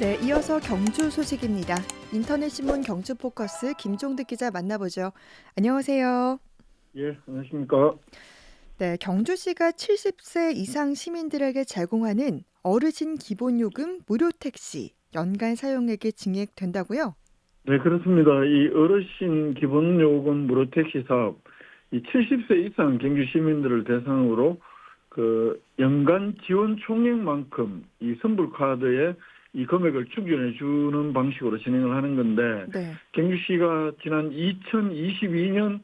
네, 이어서 경주 소식입니다. 인터넷 신문 경주 포커스 김종득 기자 만나보죠. 안녕하세요. 예, 안녕하십니까. 네, 경주시가 70세 이상 시민들에게 제공하는 어르신 기본 요금 무료 택시 연간 사용액이 증액된다고요? 네, 그렇습니다. 이 어르신 기본 요금 무료 택시 사업, 이 70세 이상 경주 시민들을 대상으로 그 연간 지원 총액만큼 이 선불 카드에 이 금액을 충전해 주는 방식으로 진행을 하는 건데 네. 경주시가 지난 2022년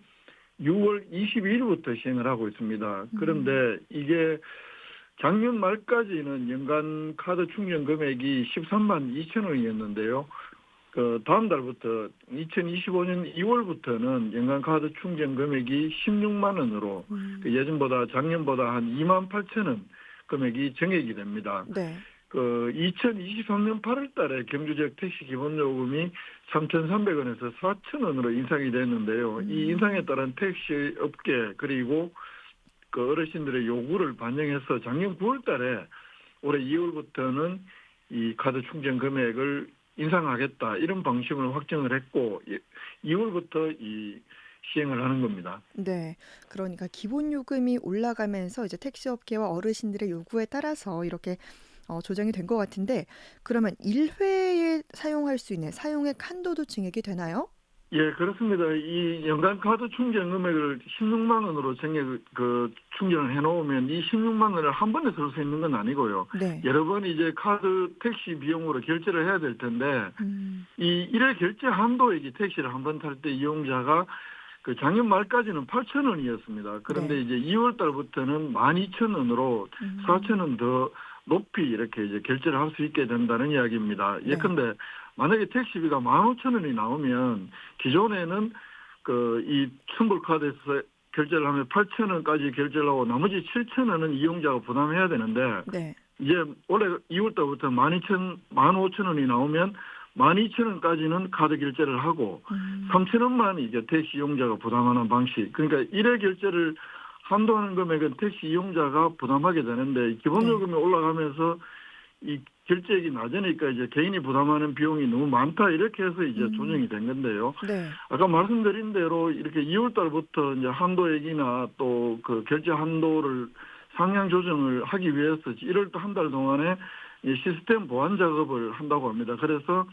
6월 22일부터 시행을 하고 있습니다. 그런데 이게 작년 말까지는 연간 카드 충전 금액이 13만 2천 원이었는데요. 그 다음 달부터 2025년 2월부터는 연간 카드 충전 금액이 16만 원으로 음, 그 예전보다 작년보다 한 2만 8천 원 금액이 증액이 됩니다. 네. 그 2023년 8월 달에 경주 지역 택시 기본 요금이 3,300원에서 4,000원으로 인상이 됐는데요. 음. 이 인상에 따른 택시 업계 그리고 그 어르신들의 요구를 반영해서 작년 9월 달에 올해 2월부터는 이 카드 충전 금액을 인상하겠다 이런 방식으로 확정을 했고 2월부터 이 시행을 하는 겁니다. 네. 그러니까 기본 요금이 올라가면서 이제 택시 업계와 어르신들의 요구에 따라서 이렇게 어, 조정이 된 것 같은데 그러면 1회에 사용할 수 있는 사용액 한도도 증액이 되나요? 예, 그렇습니다. 이 연간 카드 충전 금액을 16만 원으로 정해 그 충전을 해놓으면 이 16만 원을 한 번에 쓸 수 있는 건 아니고요. 네. 여러 번 이제 카드 택시 비용으로 결제를 해야 될 텐데 음, 이 1회 결제 한도액이 택시를 한 번 탈 때 이용자가 그 작년 말까지는 8천 원이었습니다. 그런데 네. 이제 2월 달부터는 12,000원으로 음, 4천 원더 높이 이렇게 이제 결제를 할 수 있게 된다는 이야기입니다. 네. 예컨대 만약에 택시비가 15,000원이 나오면 기존에는 그이 선불 카드에서 결제를 하면 8,000원까지 결제를 하고 나머지 7,000원은 이용자가 부담해야 되는데 네. 이제 올해 2월 달부터 12,000 15,000원이 나오면 12,000원까지는 카드 결제를 하고 음, 3,000원만 이제 택시 이용자가 부담하는 방식. 그러니까 1회 결제를 한도하는 금액은 택시 이용자가 부담하게 되는데 기본 네. 요금이 올라가면서 이 결제액이 낮으니까 이제 개인이 부담하는 비용이 너무 많다 이렇게 해서 이제 음. 조정이 된 건데요. 네. 아까 말씀드린 대로 이렇게 2월 달부터 이제 한도액이나 또 그 결제 한도를 상향 조정을 하기 위해서 1월 한 달 동안에 이 시스템 보완 작업을 한다고 합니다. 그래서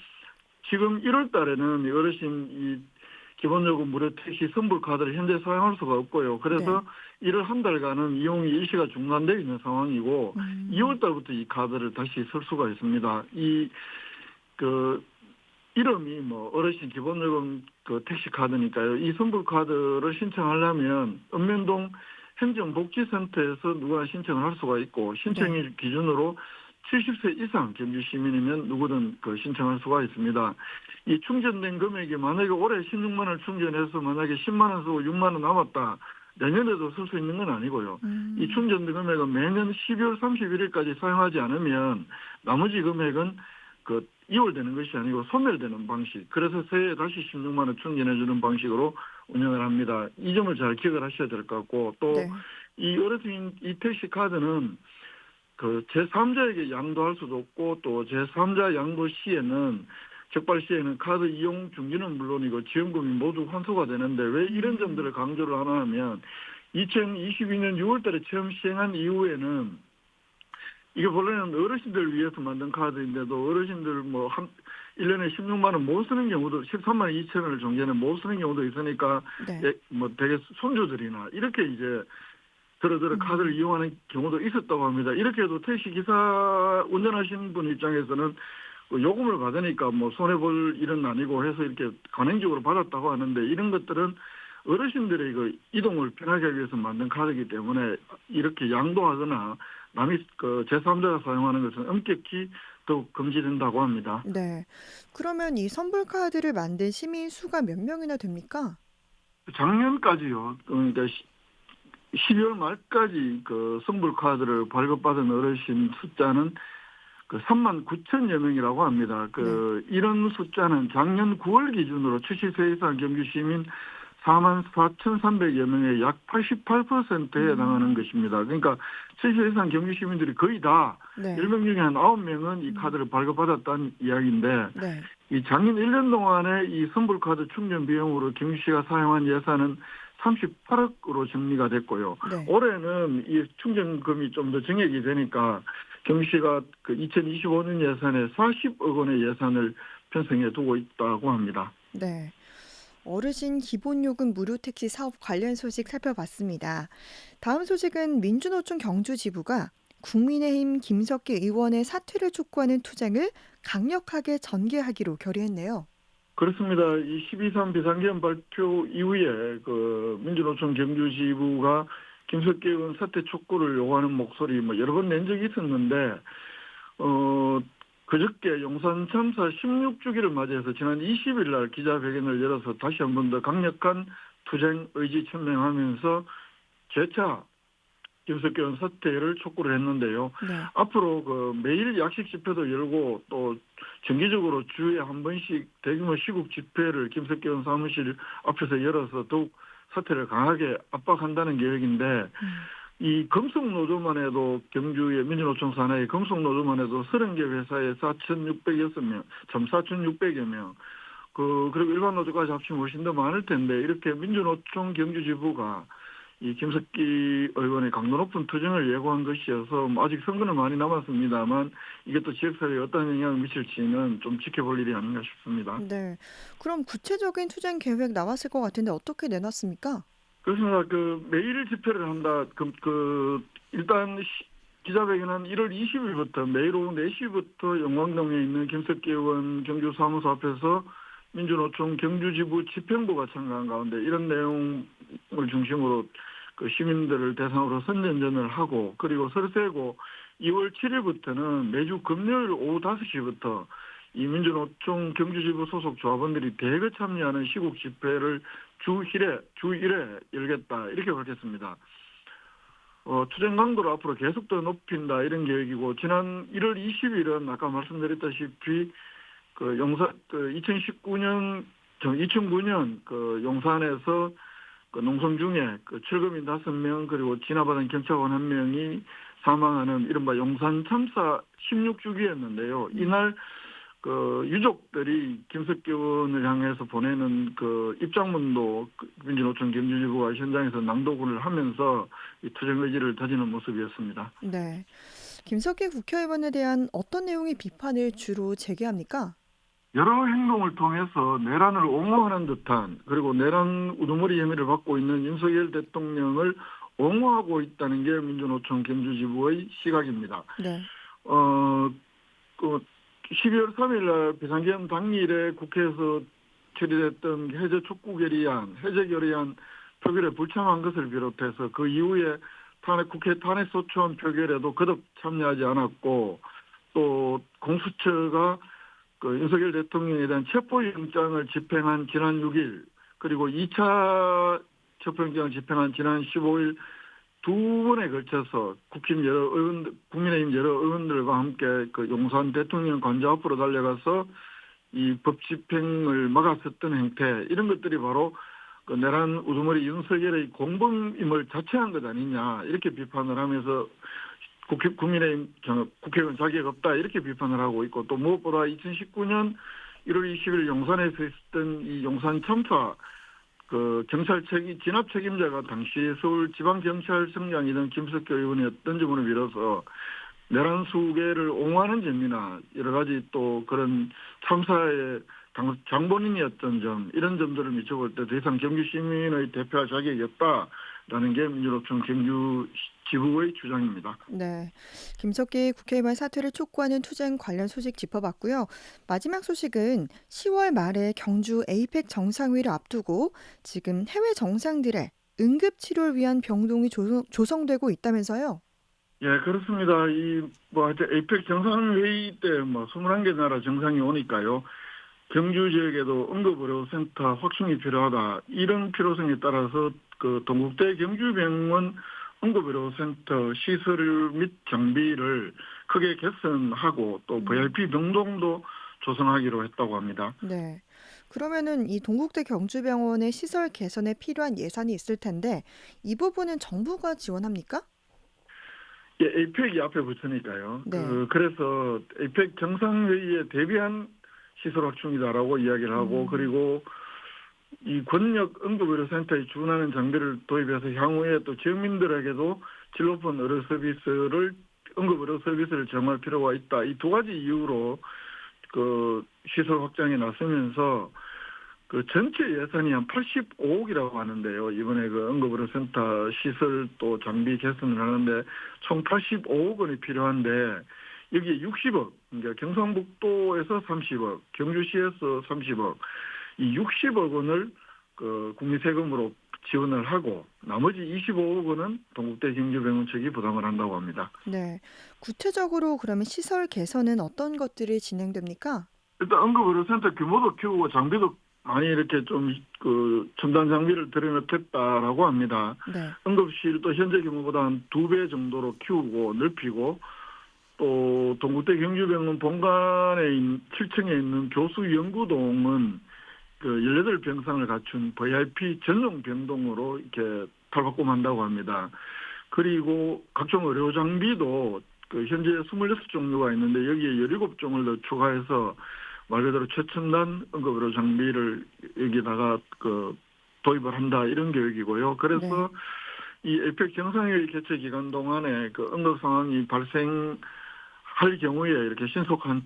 지금 1월 달에는 이 어르신 이 기본요금 무료 택시 선불 카드를 현재 사용할 수가 없고요. 그래서 1월 한 달간은 이용이 일시가 중단되어 있는 상황이고 음, 2월 달부터 이 카드를 다시 쓸 수가 있습니다. 이 그 이름이 뭐 어르신 기본요금 그 택시 카드니까요. 이 선불 카드를 신청하려면 읍면동 행정복지센터에서 누구나 신청을 할 수가 있고 신청일 기준으로 70세 이상 경주 시민이면 누구든 그 신청할 수가 있습니다. 이 충전된 금액이 만약에 올해 16만 원을 충전해서 만약에 10만 원 쓰고 6만 원 남았다. 내년에도 쓸 수 있는 건 아니고요. 음, 이 충전된 금액은 매년 12월 31일까지 사용하지 않으면 나머지 금액은 그 이월되는 것이 아니고 소멸되는 방식. 그래서 새해에 다시 16만 원 충전해주는 방식으로 운영을 합니다. 이 점을 잘 기억을 하셔야 될 것 같고 또 네. 이 어르신 이 택시 카드는 그 제3자에게 양도할 수도 없고 또 제3자 양도 시에는 적발 시에는 카드 이용 중지는 물론이고 지원금이 모두 환수가 되는데 왜 이런 점들을 강조를 하나 하면 2022년 6월 달에 처음 시행한 이후에는 이게 본래는 어르신들을 위해서 만든 카드인데도 어르신들 뭐 한 1년에 16만 원 못 쓰는 경우도 13만 2천 원을 정제는 못 쓰는 경우도 있으니까 네. 예, 뭐 되게 손주들이나 이렇게 이제 들어들어 음. 카드를 이용하는 경우도 있었다고 합니다. 이렇게 해도 택시 기사 운전하시는 분 입장에서는 그 요금을 받으니까 뭐 손해 볼 일은 아니고 해서 이렇게 간행적으로 받았다고 하는데 이런 것들은 어르신들의 그 이동을 편하게 하기 위해서 만든 카드이기 때문에 이렇게 양도하거나 남이 그 제3자가 사용하는 것은 엄격히 더욱 금지된다고 합니다. 네. 그러면 이 선불 카드를 만든 시민 수가 몇 명이나 됩니까? 작년까지요. 그러니까 12월 말까지 그 선불 카드를 발급받은 어르신 숫자는 그 3만 9천여 명이라고 합니다. 그 이런 숫자는 작년 9월 기준으로 70세 이상 경주 시민 4만 4,300여 명의 약 88%에 해당하는 것입니다. 그러니까 70세 이상 경주 시민들이 거의 다 네. 10명 중에 한 9명은 이 카드를 발급받았다는 이야기인데 네. 이 작년 1년 동안에 이 선불카드 충전 비용으로 경주시가 사용한 예산은 38억으로 정리가 됐고요. 네. 올해는 이 충전금이 좀 더 증액이 되니까 경시가 그 2025년 예산에 40억 원의 예산을 편성해 두고 있다고 합니다. 네. 어르신 기본요금 무료 택시 사업 관련 소식 살펴봤습니다. 다음 소식은 민주노총 경주지부가 국민의힘 김석기 의원의 사퇴를 촉구하는 투쟁을 강력하게 전개하기로 결의했네요. 그렇습니다. 이 12.3 비상계엄 발표 이후에 그 민주노총 경주지부가 김석기 의원 사퇴 촉구를 요구하는 목소리 뭐 여러 번 낸 적이 있었는데 어 그저께 용산 참사 16주기를 맞이해서 지난 20일 날 기자회견을 열어서 다시 한 번 더 강력한 투쟁 의지 천명하면서 재차 김석기 의원 사퇴를 촉구를 했는데요. 네. 앞으로 그 매일 약식 집회도 열고 또 정기적으로 주에 한 번씩 대규모 시국 집회를 김석기 의원 사무실 앞에서 열어서 더욱 사태를 강하게 압박한다는 계획인데 음. 이 금속노조만 해도 경주의 민주노총 산하의 금속노조만 해도 30개 회사에 4,606명, 참 4,600여 명, 그, 그리고 일반 노조까지 합치면 훨씬 더 많을 텐데, 이렇게 민주노총 경주지부가 이 김석기 의원의 강도 높은 투쟁을 예고한 것이어서 뭐 아직 선거는 많이 남았습니다만 이게 또 지역사회에 어떤 영향을 미칠지는 좀 지켜볼 일이 아닌가 싶습니다. 네. 그럼 구체적인 투쟁 계획 나왔을 것 같은데 어떻게 내놨습니까? 그렇습니다. 그 매일 집회를 한다. 그, 그 일단 시- 기자회견은 1월 20일부터 매일 오후 4시부터 영광동에 있는 김석기 의원 경주 사무소 앞에서 민주노총 경주지부 집행부가 참가한 가운데 이런 내용을 중심으로 그 시민들을 대상으로 선전전을 하고 그리고 설세고 2월 7일부터는 매주 금요일 오후 5시부터 이 민주노총 경주지부 소속 조합원들이 대거 참여하는 시국 집회를 주 1회, 주 1회 열겠다 이렇게 밝혔습니다. 어, 투쟁 강도를 앞으로 계속 더 높인다 이런 계획이고 지난 1월 20일은 아까 말씀드렸다시피 그 용산 그 2019년 2009년 그 용산에서 그 농성 중에 그 출금인 5명 그리고 진압받은 경찰관 1명이 사망하는 이른바 용산 참사 16주기였는데요. 이날 그 유족들이 김석기 의원을 향해서 보내는 그 입장문도 그 민주노총 경주지부가 현장에서 낭독을 하면서 이 투쟁 의지를 다지는 모습이었습니다. 네. 김석기 국회의원에 대한 어떤 내용의 비판을 주로 제기합니까? 여러 행동을 통해서 내란을 옹호하는 듯한 그리고 내란 우두머리 혐의를 받고 있는 윤석열 대통령을 옹호하고 있다는 게 민주노총 경주지부의 시각입니다. 네. 어, 그 12월 3일 날 비상계엄 당일에 국회에서 처리됐던 해제 촉구 결의안, 해제 결의안 표결에 불참한 것을 비롯해서 그 이후에 탄핵 국회 탄핵 소추안 표결에도 거듭 참여하지 않았고 또 공수처가 그 윤석열 대통령에 대한 체포영장을 집행한 지난 6일 그리고 2차 체포영장을 집행한 지난 15일 두 번에 걸쳐서 국힘 여러 의원, 국민의힘 여러 의원들과 함께 그 용산 대통령 관저 앞으로 달려가서 이 법 집행을 막았었던 행태 이런 것들이 바로 그 내란 우두머리 윤석열의 공범임을 자체한 것 아니냐 이렇게 비판을 하면서 국회, 국민의힘 저, 국회의원 자격 없다. 이렇게 비판을 하고 있고 또 무엇보다 2019년 1월 20일 용산에서 있었던 이 용산 참사 그 경찰 책임 진압 책임자가 당시 서울 지방 경찰청장이던 김석규 의원이었던 점으로 빌어서 내란 수계를 옹호하는 점이나 여러 가지 또 그런 참사의 당- 장본인이었던 점 이런 점들을 미쳐볼 때 더 이상 경주 시민의 대표할 자격이 없다 라는 게 민주노총 경주 지부의 주장입니다. 네. 김석기 국회의원 사퇴를 촉구하는 투쟁 관련 소식 짚어봤고요. 마지막 소식은 10월 말에 경주 에이펙 정상회의를 앞두고 지금 해외 정상들의 응급 치료를 위한 병동이 조성, 조성 되고 있다면서요. 예, 그렇습니다. 이, 뭐, 하여튼 에이펙 정상회의 때 뭐, 21개 나라 정상이 오니까요. 경주 지역에도 응급의료센터 확충이 필요하다. 이런 필요성에 따라서 그 동국대 경주병원 응급의료센터 시설 및 장비를 크게 개선하고 또 음. VIP 병동도 조성하기로 했다고 합니다. 네. 그러면은 이 동국대 경주병원의 시설 개선에 필요한 예산이 있을 텐데 이 부분은 정부가 지원합니까? 예, 에이펙이 앞에 붙으니까요. 네. 그, 그래서 에이펙 정상회의에 대비한 시설 확충이다라고 이야기를 하고 음. 그리고 이 권역 응급의료센터에 준하는 장비를 도입해서 향후에 또 지역민들에게도 질 높은 의료 서비스를 응급 의료 서비스를 정할 필요가 있다. 이 두 가지 이유로 그 시설 확장에 나서면서 그 전체 예산이 한 85억이라고 하는데요. 이번에 그 응급의료센터 시설 또 장비 개선을 하는데 총 85억 원이 필요한데 여기에 60억, 그러니까 경상북도에서 30억, 경주시에서 30억, 이 60억 원을 그 국민 세금으로 지원을 하고 나머지 25억 원은 동국대 경주병원 측이 부담을 한다고 합니다. 네. 구체적으로 그러면 시설 개선은 어떤 것들이 진행됩니까? 일단 응급의료센터 규모도 키우고 장비도 많이 이렇게 좀 그 첨단 장비를 들여놓겠다라고 합니다. 네. 응급실도 현재 규모보다 한 두 배 정도로 키우고 넓히고 또 동국대 경주병원 본관에 7층에 있는 교수 연구동은 그 18병상을 갖춘 VIP 전용 병동으로 이렇게 탈바꿈한다고 합니다. 그리고 각종 의료 장비도 그 현재 26종류가 있는데 여기에 17종을 더 추가해서 말 그대로 최첨단 응급 의료 장비를 여기다가 그 도입을 한다 이런 계획이고요. 그래서 이 에펙 정상회의 개최 기간 동안에 그 응급 상황이 발생 할 경우에 이렇게 신속한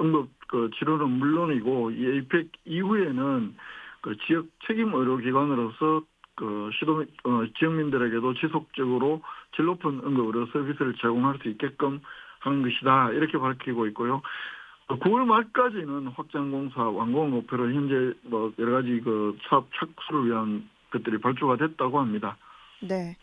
응급 그 치료는 물론이고 이 에펙 이후에는 그 지역 책임 의료 기관으로서 그 시도 어, 지역민들에게도 지속적으로 질 높은 응급 의료 서비스를 제공할 수 있게끔 하는 것이다 이렇게 밝히고 있고요. 9월 말까지는 확장 공사 완공 목표로 현재 뭐 여러 가지 그 사업 착수를 위한 것들이 발주가 됐다고 합니다. 네.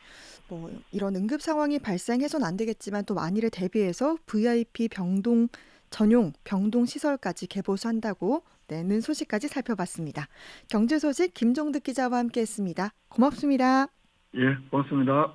뭐 이런 응급 상황이 발생해선 안 되겠지만 또 만일에 대비해서 VIP 병동 전용 병동 시설까지 개보수한다고 내는 소식까지 살펴봤습니다. 경제 소식 김종득 기자와 함께했습니다. 고맙습니다. 예, 고맙습니다.